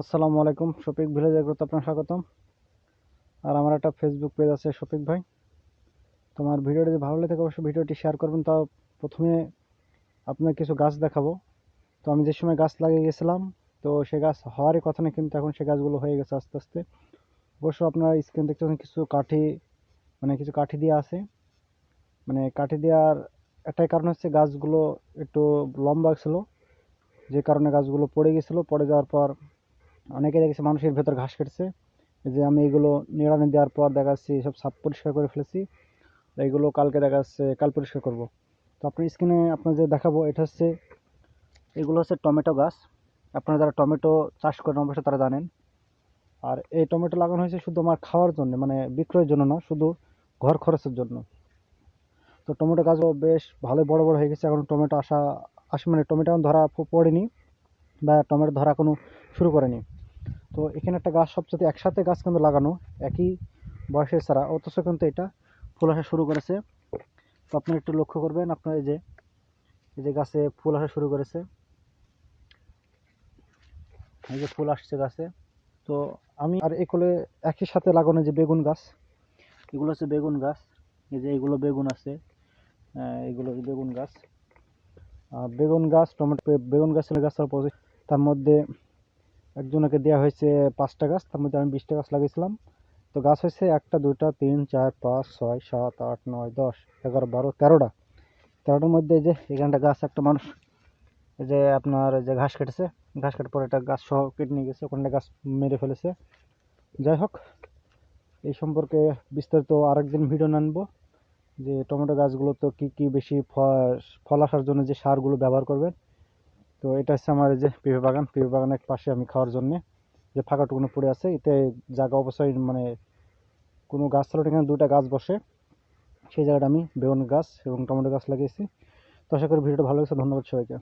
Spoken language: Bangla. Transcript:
আসসালামু আলাইকুম, শফিক ভিলেজ এগ্রোতে আপনার স্বাগতম। আর আমার একটা ফেসবুক পেজ আছে শফিক ভাই। তোমার ভিডিওটি যদি ভালো লাগে অবশ্যই ভিডিওটি শেয়ার করবেন। তাও প্রথমে আপনার কিছু গাছ দেখাবো। তো আমি যে সময় গাছ লাগিয়ে গেছিলাম, তো সে গাছ হওয়ারই কথা না, কিন্তু এখন সে গাছগুলো হয়ে গেছে আস্তে আস্তে। অবশ্য আপনার স্ক্রিন দেখতে কিছু কাঠি মানে কিছু কাঠি দিয়ে আছে। মানে কাঠি দেওয়ার একটাই কারণ হচ্ছে গাছগুলো একটু লম্বা ছিল, যে কারণে গাছগুলো পড়ে গেছিল। পড়ে যাওয়ার পর অনেকে দেখেছি মানুষের ভেতর ঘাস কেটেছে যে আমি এগুলো নিড়ানি দেওয়ার পর দেখা যাচ্ছে সব সাপ পরিষ্কার করে ফেলেছি। এইগুলো কালকে দেখা যাচ্ছে কাল পরিষ্কার করব। তো আপনার স্ক্রিনে আপনার যে দেখাবো, এটা হচ্ছে, এগুলো হচ্ছে টমেটো গাছ। আপনারা যারা টমেটো চাষ করেন, অবশ্যই তারা জানেন। আর এই টমেটো লাগানো হয়েছে শুধু আমার খাওয়ার জন্য মানে বিক্রয়ের জন্য না, শুধু ঘর খরচের জন্য। তো টমেটো গাছও বেশ ভালোই বড় বড় হয়ে গেছে, এখন টমেটো আসা, আসে মানে টমেটো এখন ধরা পড়েনি বা টমেটো ধরা কোনো শুরু করেনি। তো এখানে একটা গাছ, সবচেয়ে একসাথে গাছ কিন্তু লাগানো, একই বয়সের ছাড়া অথচ কিন্তু এটা ফুল আসা শুরু করেছে। তো আপনারা একটু লক্ষ্য করবেন আপনার এই যে এই যে গাছে ফুল আসা শুরু করেছে। এই যে ফুল আসছে গাছে। তো আমি আর এগুলো একই সাথে লাগানো যে বেগুন গাছ, এগুলো হচ্ছে বেগুন গাছ। এই যে এগুলো বেগুন আছে এগুলো বেগুন গাছ। বেগুন গাছ, টমেটো, বেগুন গাছের গাছ তার মধ্যে একজনকে দেওয়া হয়েছে পাঁচটা গাছ, তার মধ্যে আমি বিশটা গাছ লাগিয়েছিলাম। তো গাছ হয়েছে একটা, দুইটা, তিন, চার, পাঁচ, ছয়, সাত, আট, নয়, দশ, এগারো, বারো, তেরোটা। তেরোটার মধ্যে যে এখানটা গাছ, একটা মানুষ যে আপনার যে ঘাস কেটেছে, ঘাস কাটার পর একটা গাছ সহ কেটে নিয়ে গেছে, ওখানটা গাছ মেরে ফেলেছে। যাই হোক, এই সম্পর্কে বিস্তারিত আরেকদিন ভিডিও আনব, যে টমেটো গাছগুলো তো কী কী বেশি ফল আসার জন্য যে সারগুলো ব্যবহার করবেন। তো এটা হচ্ছে আমার যে পেঁপে বাগান। পেঁপে বাগানের পাশে আমি খাওয়ার জন্যে যে ফাঁকা টুকুনো পড়ে আছে, এতে জায়গা অবশ্যই মানে কোনো গাছ ছাড়া এখানে দুটা গাছ বসে। সেই জায়গাটা আমি বেগুন গাছ এবং টমেটো গাছ লাগিয়েছি। তো আশা করি ভিডিওটা ভালো লাগছে। ধন্যবাদ সবাইকে।